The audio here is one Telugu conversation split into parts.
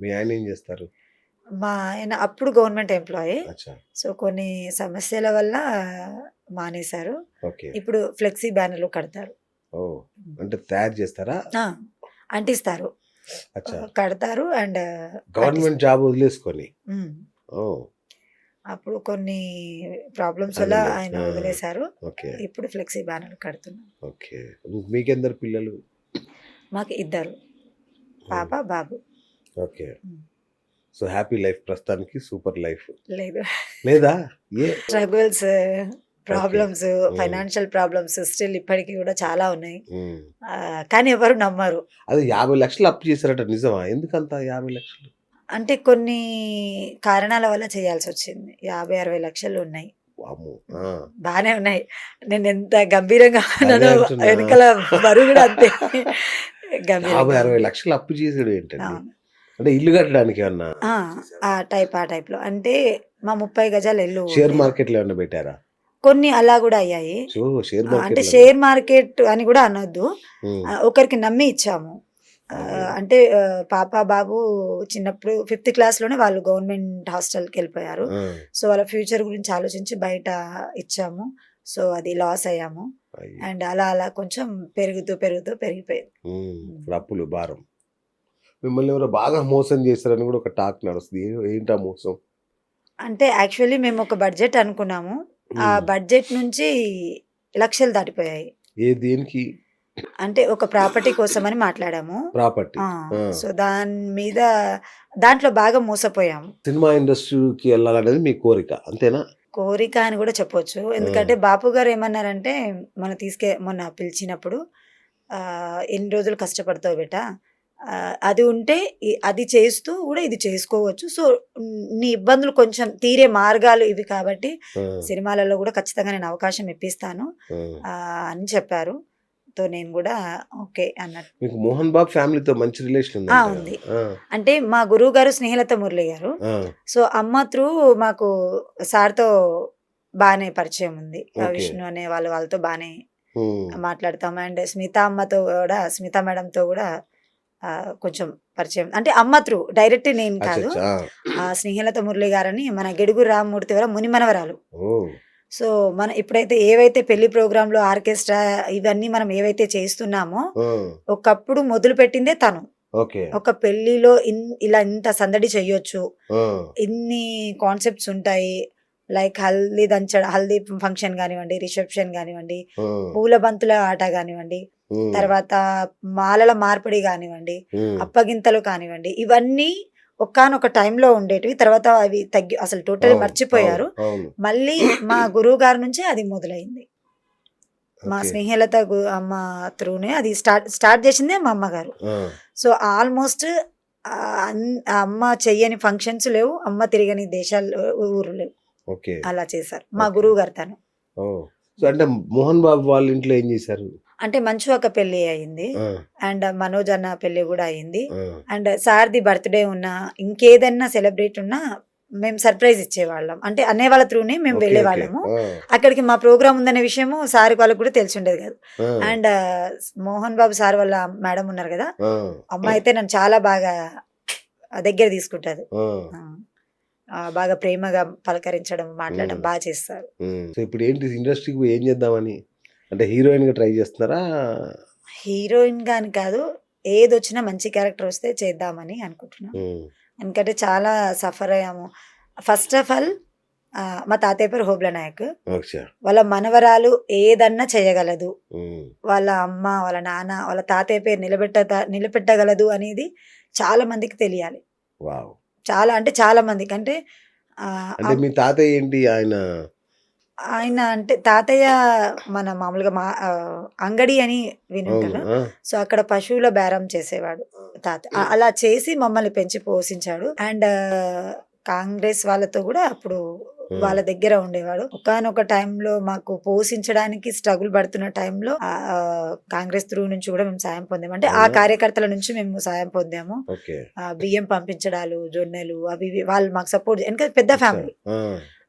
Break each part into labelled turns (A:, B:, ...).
A: మీ ఆయన ఏం చేస్తారు?
B: మా ఆయన అప్పుడు గవర్నమెంట్ ఎంప్లాయీ. సో కొన్ని సమస్యల వల్ల మానేశారు.
A: ఓకే.
B: ఇప్పుడు ఫ్లెక్సీ బ్యానర్లు కడతారు.
A: ఓ అంటే తయారు చేస్తారా?
B: అంటిస్తారు. కడతారు అండ్
A: గవర్నమెంట్ జాబ్ వదిలేసుకొని? ఓ.
B: అప్పుడు కొన్ని ప్రాబ్లమ్స్ వల్ల. ఆయన. వదిలేశారు.
A: ఓకే.
B: ఇప్పుడు ఫ్లెక్సీ బ్యానర్లు కడుతున్నాం
A: ఓకే. మీకెందరు పిల్లలు?
B: మాకు ఇద్దరు. పాప బాబు.
A: ఓకే. సో హ్యాపీ లైఫ్ ప్రస్తుతానికి సూపర్ లైఫ్.
B: లేదు.
A: లేదా? ఏ?
B: Struggles problems. Financial problems still ఇప్పటికీ కూడా చాలా ఉన్నాయి. కానీ ఎవరు నమ్మరు.
A: అది యాభై లక్షలు అప్పు చేశారట నిజమా? ఎందుకంత యాభై లక్షలు?
B: అంటే కొన్ని కారణాల వల్ల చేయాల్సి వచ్చింది. యాభై అరవై లక్షలు ఉన్నాయి. బాగానే ఉన్నాయి. నేను ఎంత గంభీరంగా ఉన్నానో. వెనకాల బరువు కూడా అంతే.
A: యాభై
B: గంభీరంగా
A: అరవై. లక్షలు అప్పు చేసాడు ఏంటండి?
B: అవును.
A: అంటే ఇల్లు కట్టడానికి ఏమన్నా
B: ఆ, టైప్ ఆ టైప్లో. అంటే మా ముప్పై గజాలు ఇల్లు
A: షేర్. మార్కెట్లో ఏమన్నా పెట్టారా?
B: కొన్ని అలా కూడా అయ్యాయి. అంటే షేర్ మార్కెట్ అని కూడా అనొద్దు. ఒకరికి నమ్మి ఇచ్చాము. అంటే పాప బాబు చిన్నప్పుడు ఫిఫ్త్ క్లాస్లోనే వాళ్ళు గవర్నమెంట్ హాస్టల్కి వెళ్ళిపోయారు. సో వాళ్ళ ఫ్యూచర్ గురించి ఆలోచించి బయట ఇచ్చాము. సో అది లాస్ అయ్యాము. అండ్ అలా అలా కొంచెం పెరుగుతూ పెరుగుతూ పెరిగిపోయింది.
A: అప్పులు భారం. మిమ్మల్ని ఎవరో బాగా మోసం చేశారని కూడా ఒక టాక్ నడుస్తుంది. ఏంటా మోసం?
B: అంటే యాక్చువల్లీ మేము ఒక బడ్జెట్ అనుకున్నాము. ఆ. బడ్జెట్ నుంచి లక్షలు దాటిపోయాయి.
A: ఏ దేనికి?
B: అంటే ఒక ప్రాపర్టీ కోసమని మాట్లాడాము.
A: ప్రాపర్టీ.
B: సో దాని మీద దాంట్లో బాగా మోసపోయాము.
A: సినిమా ఇండస్ట్రీకి వెళ్ళాలనేది మీ కోరిక అంతేనా?
B: కోరిక అని కూడా చెప్పొచ్చు. ఎందుకంటే బాపు గారు ఏమన్నారంటే మన తీసుకే మొన్న పిలిచినప్పుడు ఎన్ని రోజులు కష్టపడతావు బేట? అది ఉంటే అది చేస్తూ కూడా ఇది చేసుకోవచ్చు. సో నీ ఇబ్బందులు కొంచెం తీరే మార్గాలు ఇవి కాబట్టి సినిమాలలో కూడా ఖచ్చితంగా నేను అవకాశం ఇప్పిస్తాను. అని చెప్పారు. తో నేను కూడా ఓకే అన్నట్టు.
A: మీకు మోహన్ బాబు ఫ్యామిలీతో మంచి రిలేషన్ ఉంది అంట
B: ఉంది.
A: కదా?
B: అంటే మా గురువు గారు స్నేహలత మురళి గారు. సో అమ్మ త్రూ మాకు సార్తో బాగానే పరిచయం ఉంది. విష్ణు అనే వాళ్ళ వాళ్ళతో బాగానే మాట్లాడతాం అండ్ స్మిత అమ్మతో కూడా స్మిత మేడంతో కూడా కొంచెం పరిచయం. అంటే అమ్మ త్రూ డైరెక్ట్ నేను
A: అచ్చా,
B: కాదు స్నేహలత మురళి గారని మన గెడుగు రామ్మూర్తి వారు ముని మనవరాలు.
A: ఓ,
B: సో మన ఇప్పుడైతే ఏవైతే పెళ్ళి ప్రోగ్రాంలో ఆర్కెస్ట్రా ఇవన్నీ మనం ఏవైతే చేస్తున్నామో ఒకప్పుడు మొదలు పెట్టిందే తను. ఒక పెళ్ళిలో ఇలా ఇంత సందడి చెయ్యొచ్చు ఇన్ని కాన్సెప్ట్స్ ఉంటాయి. లైక్ హల్దీ దంచడం హల్దీ ఫంక్షన్ కానివ్వండి రిసెప్షన్ కానివ్వండి పూల బంతుల ఆట కానివ్వండి తర్వాత మాలల మార్పిడి కానివ్వండి అప్పగింతలు కానివ్వండి ఇవన్నీ ఒకానొక టైంలో ఉండేటివి. తర్వాత అవి తగ్గి అసలు టోటల్ మర్చిపోయారు. మళ్ళీ మా గురువు గారి నుంచే అది మొదలైంది. మా. స్నేహలత అమ్మ త్రూనే అది స్టార్ట్ స్టార్ట్ చేసిందే మా అమ్మగారు. సో ఆల్మోస్ట్ అమ్మ చెయ్యని ఫంక్షన్స్ లేవు అమ్మ తిరగని దేశాలు ఊరు లేవు. అలా చేశారు. మా. గురువు గారు తను.
A: అంటే మోహన్ బాబు వాళ్ళ ఇంట్లో ఏం చేశారు?
B: అంటే మంచు ఒక పెళ్ళి అయింది. అండ్ మనోజ్ అన్న పెళ్ళి కూడా అయింది. అండ్ సార్ది బర్త్డే ఉన్నా ఇంకేదన్నా సెలబ్రేట్ ఉన్నా మేము సర్ప్రైజ్ ఇచ్చేవాళ్ళం. అంటే అనే వాళ్ళ త్రూనే మేము
A: ఓకే,
B: వెళ్ళే
A: ఓకే.
B: వాళ్ళము
A: ఆ,
B: అక్కడికి మా ప్రోగ్రామ్ ఉందనే విషయము సార్ వాళ్ళకి కూడా తెలిసి ఉండేది కాదు అండ్ మోహన్ బాబు సార్ వాళ్ళ మేడం ఉన్నారు కదా
A: ఆ,
B: అమ్మ అయితే నన్ను చాలా బాగా దగ్గర
A: ఆ,
B: బాగా ప్రేమగా పలకరించడం మాట్లాడడం. బాగా చేస్తారు.
A: సో ఇప్పుడు ఏంటి ఇండస్ట్రీకి ఏం చేద్దామని? అంటే హీరోయిన్గా ట్రై చేస్తున్నారా?
B: హీరోయిన్ గాని కాదు ఏది వచ్చినా మంచి క్యారెక్టర్ వస్తే చేద్దామని అనుకుంటున్నాం. ఎందుకంటే చాలా సఫర్ అయ్యాము. ఫస్ట్ ఆఫ్ ఆల్ మా తాతయ్య పేరు హోబ్ల నాయక్. వాళ్ళ మనవరాలు ఏదన్నా చేయగలదు. వాళ్ళ అమ్మ వాళ్ళ నాన్న వాళ్ళ తాతయ్య పేరు నిలబెట్ట నిలబెట్టగలదు అనేది చాలా మందికి తెలియాలి.
A: వావ్.
B: చాలా అంటే చాలా మందికి. అంటే
A: అంటే మీ తాతయ్య ఏంటి ఆయన?
B: ఆయన అంటే తాతయ్య మన మామూలుగా మా అంగడి అని వినుంటారు. సో అక్కడ పశువుల బేరం చేసేవాడు తాత. అలా చేసి మమ్మల్ని పెంచి పోషించాడు. అండ్ కాంగ్రెస్ వాళ్ళతో కూడా అప్పుడు వాళ్ళ దగ్గర ఉండేవాడు. ఒకనొక టైంలో మాకు పోషించడానికి స్ట్రగుల్ పడుతున్న టైంలో కాంగ్రెస్ త్రూ నుంచి కూడా మేము సాయం పొందాము. అంటే ఆ? కార్యకర్తల నుంచి మేము సాయం పొందాము. బియ్యం పంపించడాలు జొన్నెలు అవి వాళ్ళు మాకు సపోర్ట్ ఎందుకంటే పెద్ద ఫ్యామిలీ.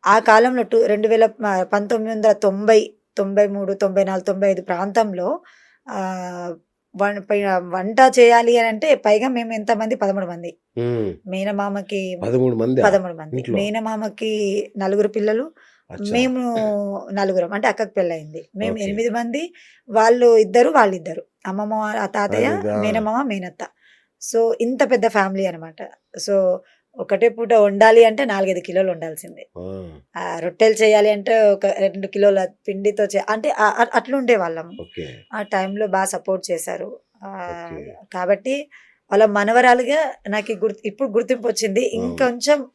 A: ఆ,
B: కాలంలో టూ రెండు వేల పంతొమ్మిది వందల తొంభై తొంభై మూడు తొంభై నాలుగు తొంభై ఐదు ప్రాంతంలో వంట చేయాలి అని అంటే పైగా మేము ఎంతమంది? పదమూడు మంది. మేనమామకి
A: పదమూడు మంది
B: పదమూడు మంది? మేనమామకి నలుగురు పిల్లలు. మేము నలుగురం. అంటే అక్కకి పెళ్ళయింది. మేము. ఎనిమిది మంది. వాళ్ళు ఇద్దరు వాళ్ళిద్దరు. అమ్మమ్మ తాతయ్య. మేనమామ మేనత్త. సో ఇంత పెద్ద ఫ్యామిలీ అన్నమాట. సో ఒకటే పూట వండాలి అంటే నాలుగైదు కిలోలు వండాల్సిందే.
A: ఆ,
B: రొట్టెలు చేయాలి అంటే ఒక రెండు కిలోల పిండితో చే అంటే ఆ- ఆ- అట్లా ఉండే వాళ్ళం.
A: ఓకే.
B: ఆ టైంలో బాగా సపోర్ట్ చేశారు. కాబట్టి వాళ్ళ మనవరాలుగా నాకు గుర్తు ఇప్పుడు గుర్తింపు వచ్చింది. ఇంకొంచెం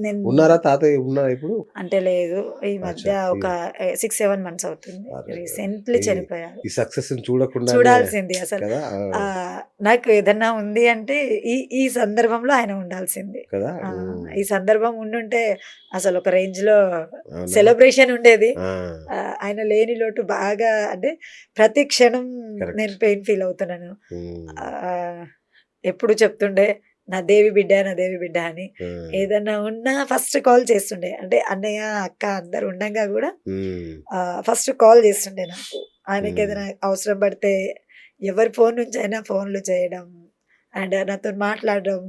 B: నేను
A: ఉన్నారా తాతయ్య? ఉన్నారా ఇప్పుడు?
B: అంటే లేదు. ఈ మధ్య ఒక సిక్స్ సెవెన్ మంత్స్ అవుతుంది. రీసెంట్లీ చనిపోయారు
A: ఈ సక్సెస్ చూడకుండా
B: చూడాల్సింది అసలు. నాకు ఏదన్నా ఉంది అంటే ఈ ఈ సందర్భంలో ఆయన ఉండాల్సింది.
A: కదా.
B: ఈ సందర్భం ఉండుంటే అసలు ఒక
A: రేంజ్లో?
B: సెలబ్రేషన్ ఉండేది. ఆయన లేని లోటు బాగా అంటే ప్రతి క్షణం. నేను పెయిన్ ఫీల్ అవుతున్నాను. ఎప్పుడు చెప్తుండే నా దేవి బిడ్డ నా దేవి బిడ్డ అని ఏదన్నా ఉన్నా ఫస్ట్ కాల్ చేస్తుండే. అంటే అన్నయ్య అక్క అందరు ఉండంగా కూడా ఫస్ట్ కాల్ చేస్తుండే నాకు. ఆయనకి. ఏదైనా అవసరం పడితే ఎవరి ఫోన్ నుంచి అయినా ఫోన్లు చేయడం అండ్ నాతో మాట్లాడడం.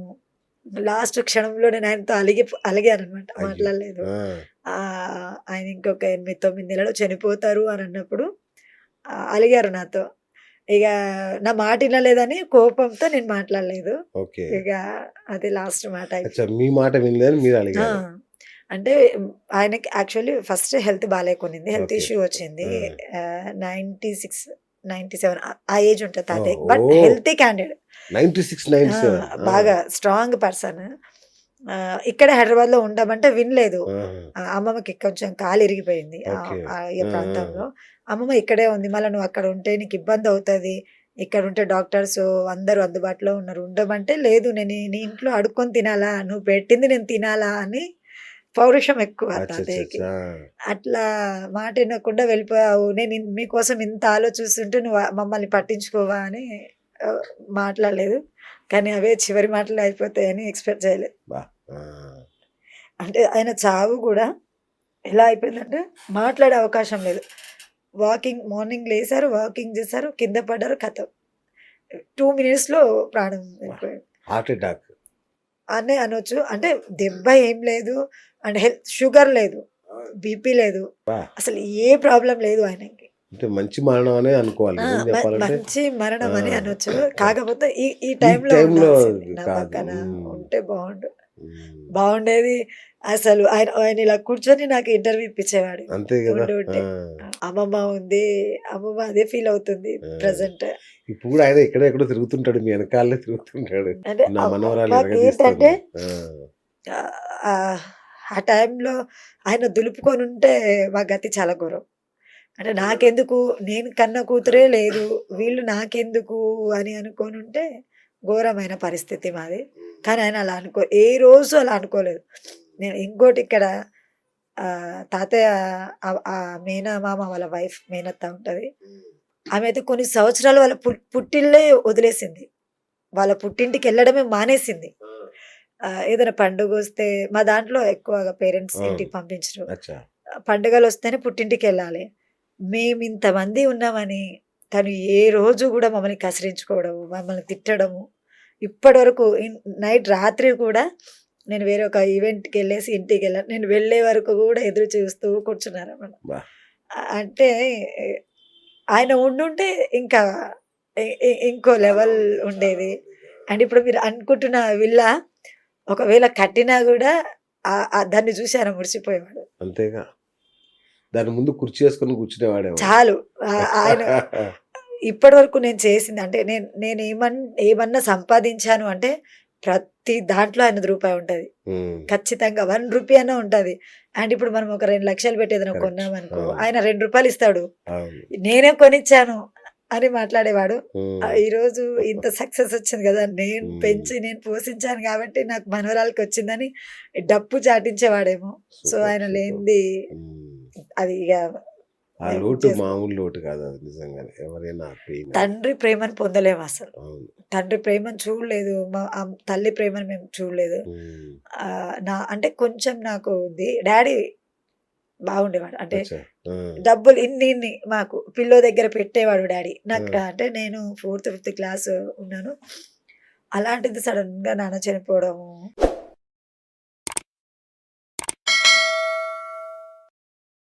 B: లాస్ట్ క్షణంలో నేను ఆయనతో అలిగి అలిగాను అనమాట. మాట్లాడలేదు. ఆయన ఇంకొక ఎనిమిది తొమ్మిది నెలలు చనిపోతారు అని అన్నప్పుడు అలిగారు నాతో. ఇక నా మాట వినలేదని కోపంతో నేను మాట్లాడలేదు. ఇక అది లాస్ట్ మాట
A: మీ మాట వినలేదని మీరు అడిగారు.
B: అంటే ఆయనకి యాక్చువల్లీ ఫస్ట్ హెల్త్ బాగాలేకునింది హెల్త్. ఇష్యూ వచ్చింది. నైన్టీ సిక్స్ నైన్టీ సెవెన్ ఆ ఏజ్ ఉంటుంది తాతయ్య but. Healthy candidate.
A: Ninety six
B: బాగా స్ట్రాంగ్ పర్సన్. ఇక్కడ హైదరాబాద్లో ఉండమంటే వినలేదు. అమ్మమ్మకి కొంచెం కాలు ఇరిగిపోయింది ఆ. ప్రాంతంలో. అమ్మమ్మ ఇక్కడే ఉంది. మళ్ళీ నువ్వు అక్కడ ఉంటే నీకు ఇబ్బంది అవుతుంది. ఇక్కడ ఉంటే డాక్టర్స్ అందరూ అందుబాటులో ఉన్నారు. ఉండమంటే లేదు. నేను నీ ఇంట్లో అడుక్కొని తినాలా? నువ్వు పెట్టింది నేను తినాలా? అని పౌరుషం ఎక్కువ తాతయ్యకి. అట్లా మాట వినకుండా వెళ్ళిపోయావు. నేను మీకోసం ఇంత ఆలోచిస్తుంటే నువ్వు మమ్మల్ని పట్టించుకోవా అని మాట్లాడలేదు. కానీ అవే చివరి మాటలు అయిపోతాయని ఎక్స్పెక్ట్ చేయలేదు. అంటే ఆయన చావు కూడా ఎలా అయిపోయిందంటే మాట్లాడే అవకాశం లేదు. వాకింగ్ మార్నింగ్ లేసారు వాకింగ్ చేశారు కింద పడ్డారు కథ. టూ మినిట్స్లో ప్రాణం
A: హార్ట్ అటాక్.
B: అనే అనొచ్చు. అంటే దెబ్బ ఏం లేదు. అండ్ హెల్త్ షుగర్ లేదు. బీపీ లేదు. అసలు ఏ ప్రాబ్లం లేదు ఆయనకి.
A: అంటే మంచి మరణం అనే అనుకోవాలి.
B: మంచి మరణం అని. అనొచ్చు. కాకపోతే ఈ ఈ టైంలో. ఉంటే బాగుండు. బాగుండేది. అసలు ఆయన ఆయన ఇలా కూర్చొని నాకు ఇంటర్వ్యూ ఇప్పించేవాడు.
A: అంతే కదా.
B: అమ్మమ్మ ఉంది అమ్మమ్మ అదే ఫీల్ అవుతుంది. ప్రజెంట్.
A: ఇప్పుడు ఆయన ఎక్కడ ఎక్కడో తిరుగుతుంటాడు మీ వెనకాలే తిరుగుతుంటాడు.
B: ఏంటంటే
A: ఆ,
B: టైంలో ఆయన దులుపుకొని ఉంటే మా గతి చాలా ఘోరం. అంటే నాకెందుకు నేను కన్న కూతురే లేదు వీళ్ళు నాకెందుకు అని అనుకొని ఉంటే ఘోరమైన పరిస్థితి మాది. కానీ ఆయన అలా అనుకో ఏ రోజు అలా అనుకోలేదు. నేను ఇంకోటి ఇక్కడ తాతయ్య మేనమామ వాళ్ళ వైఫ్ మేనత్త ఉంటుంది. ఆమె అయితే కొన్ని సంవత్సరాలు వాళ్ళ పుట్టిల్లే వదిలేసింది. వాళ్ళ పుట్టింటికి వెళ్ళడమే మానేసింది. ఏదైనా పండుగ వస్తే మా దాంట్లో ఎక్కువగా పేరెంట్స్. ఇంటికి పంపించరు. పండుగలు వస్తేనే పుట్టింటికి వెళ్ళాలి. మేము ఇంతమంది ఉన్నామని తను ఏ రోజు కూడా మమ్మల్ని కసిరించుకోవడము మమ్మల్ని తిట్టడము. ఇప్పటి వరకు నైట్ రాత్రి కూడా నేను వేరే ఒక ఈవెంట్కి వెళ్ళేసి ఇంటికి వెళ్ళాను నేను వెళ్ళే వరకు కూడా ఎదురు చూస్తూ కూర్చున్నారు అన్నమాట. అంటే ఆయన ఉండుంటే ఇంకా ఇంకో లెవెల్ ఉండేది. అండ్ ఇప్పుడు మీరు అనుకుంటున్న విల్ల ఒకవేళ కట్టినా కూడా దాన్ని చూసి ఆయన మురిసిపోయేవాడు.
A: అంతేగా. దాని ముందు కుర్చీ వేసుకొని కూర్చునేవాడేమో.
B: చాలు. ఆయన ఇప్పటి వరకు నేను చేసింది. అంటే నేను నేను ఏమన్ ఏమన్నా సంపాదించాను అంటే ప్రతి దాంట్లో ఆయన రూపాయి ఉంటది. ఖచ్చితంగా వన్ రూపీ అన్న ఉంటది. అండ్ ఇప్పుడు మనం ఒక రెండు లక్షలు పెట్టి ఏదైనా
A: Correct.
B: కొన్నామనుకో. ఆయన రెండు రూపాయలు ఇస్తాడు. నేనే కొనిచ్చాను అని మాట్లాడేవాడు.
A: ఉమ్,
B: ఆ, ఈ రోజు ఇంత సక్సెస్ వచ్చింది కదా నేను. పెంచి నేను పోషించాను కాబట్టి నాకు మనవరాలకి వచ్చిందని డప్పు చాటించేవాడేమో. సో ఆయన. లేనిది అది ఇక
A: ఆ లోటు. మామూలు లోటు కాదు అది నిజంగానే. ఎవరైనా
B: తండ్రి ప్రేమను పొందలేము అసలు. తండ్రి ప్రేమను చూడలేదు మా తల్లి ప్రేమను మేము చూడలేదు. నా అంటే కొంచెం నాకు ఉంది. డాడీ బాగుండేవాడు. అంటే. డబ్బులు ఇన్ని ఇన్ని మాకు పిల్లో దగ్గర పెట్టేవాడు డాడీ. నాకు. అంటే నేను ఫోర్త్ ఫిఫ్త్ క్లాస్ ఉన్నాను. అలాంటిది సడన్గా నాన్న చనిపోవడము.